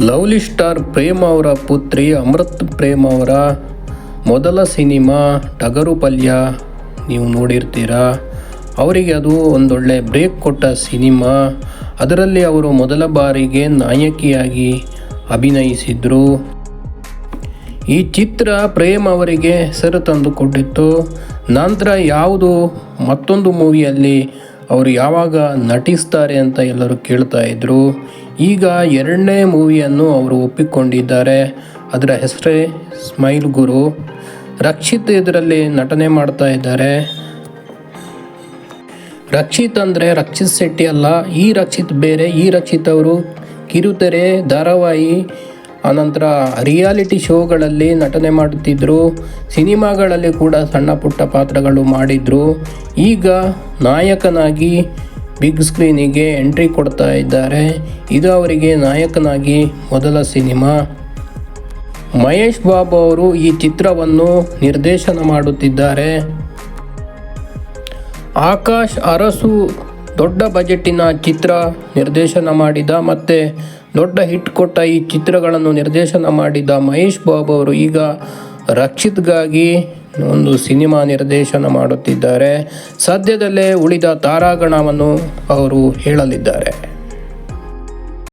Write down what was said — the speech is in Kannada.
ಲವ್ಲಿ ಸ್ಟಾರ್ ಪ್ರೇಮ್ ಅವರ ಪುತ್ರಿ ಅಮೃತ್ ಪ್ರೇಮ್ ಅವರ ಮೊದಲ ಸಿನಿಮಾ ಟಗರು ಪಲ್ಯ. ನೀವು ನೋಡಿರ್ತೀರಾ? ಅವರಿಗೆ ಅದು ಒಂದೊಳ್ಳೆ ಬ್ರೇಕ್ ಕೊಟ್ಟ ಸಿನಿಮಾ. ಅದರಲ್ಲಿ ಅವರು ಮೊದಲ ಬಾರಿಗೆ ನಾಯಕಿಯಾಗಿ ಅಭಿನಯಿಸಿದರು. ಈ ಚಿತ್ರ ಪ್ರೇಮ್ ಅವರಿಗೆ ಹೆಸರು ತಂದುಕೊಟ್ಟಿತ್ತು. ನಂತರ ಯಾವುದು ಮತ್ತೊಂದು ಮೂವಿಯಲ್ಲಿ ಅವರು ಯಾವಾಗ ನಟಿಸ್ತಾರೆ ಅಂತ ಎಲ್ಲರೂ ಕೇಳ್ತಾ ಇದ್ರು. ಈಗ ಎರಡನೇ ಮೂವಿಯನ್ನು ಅವರು ಒಪ್ಪಿಕೊಂಡಿದ್ದಾರೆ. ಅದರ ಹೆಸರೇ ಸ್ಮೈಲ್ ಗುರು. ರಕ್ಷಿತ್ ಇದರಲ್ಲಿ ನಟನೆ ಮಾಡ್ತಾ ಇದ್ದಾರೆ. ರಕ್ಷಿತ್ ಅಂದರೆ ರಕ್ಷಿತ್ ಶೆಟ್ಟಿ ಅಲ್ಲ, ಈ ರಕ್ಷಿತ್ ಬೇರೆ, ಈ ರಕ್ಷಿತ್ ಅವರು ಕಿರುತೆರೆ, ಧಾರಾವಾಹಿ, ಆನಂತರ ರಿಯಾಲಿಟಿ ಶೋಗಳಲ್ಲಿ ನಟನೆ ಮಾಡುತ್ತಿದ್ದರು ಸಿನಿಮಾಗಳಲ್ಲಿ ಕೂಡ ಸಣ್ಣ ಪುಟ್ಟ ಪಾತ್ರಗಳು ಮಾಡಿದರು. ಈಗ ನಾಯಕನಾಗಿ ಬಿಗ್ ಸ್ಕ್ರೀನಿಗೆ ಎಂಟ್ರಿ ಕೊಡ್ತಾ ಇದ್ದಾರೆ. ಇದು ಅವರಿಗೆ ನಾಯಕನಾಗಿ ಮೊದಲ ಸಿನಿಮಾ. ಮಹೇಶ್ ಬಾಬು ಅವರು ಈ ಚಿತ್ರವನ್ನು ನಿರ್ದೇಶನ ಮಾಡುತ್ತಿದ್ದಾರೆ. ಆಕಾಶ್ ಅರಸು ದೊಡ್ಡ ಬಜೆಟ್ಟಿನ ಚಿತ್ರ ನಿರ್ದೇಶನ ಮಾಡಿದ ಮತ್ತು ದೊಡ್ಡ ಹಿಟ್ ಕೊಟ್ಟ ಈ ಚಿತ್ರಗಳನ್ನು ನಿರ್ದೇಶನ ಮಾಡಿದ ಮಹೇಶ್ ಬಾಬು ಅವರು ಈಗ ರಕ್ಷಿತ್ಗಾಗಿ ಒಂದು ಸಿನಿಮಾ ನಿರ್ದೇಶನ ಮಾಡುತ್ತಿದ್ದಾರೆ. ಸದ್ಯದಲ್ಲೇ ಉಳಿದ ತಾರಾಗಣವನ್ನು ಅವರು ಹೇಳಲಿದ್ದಾರೆ.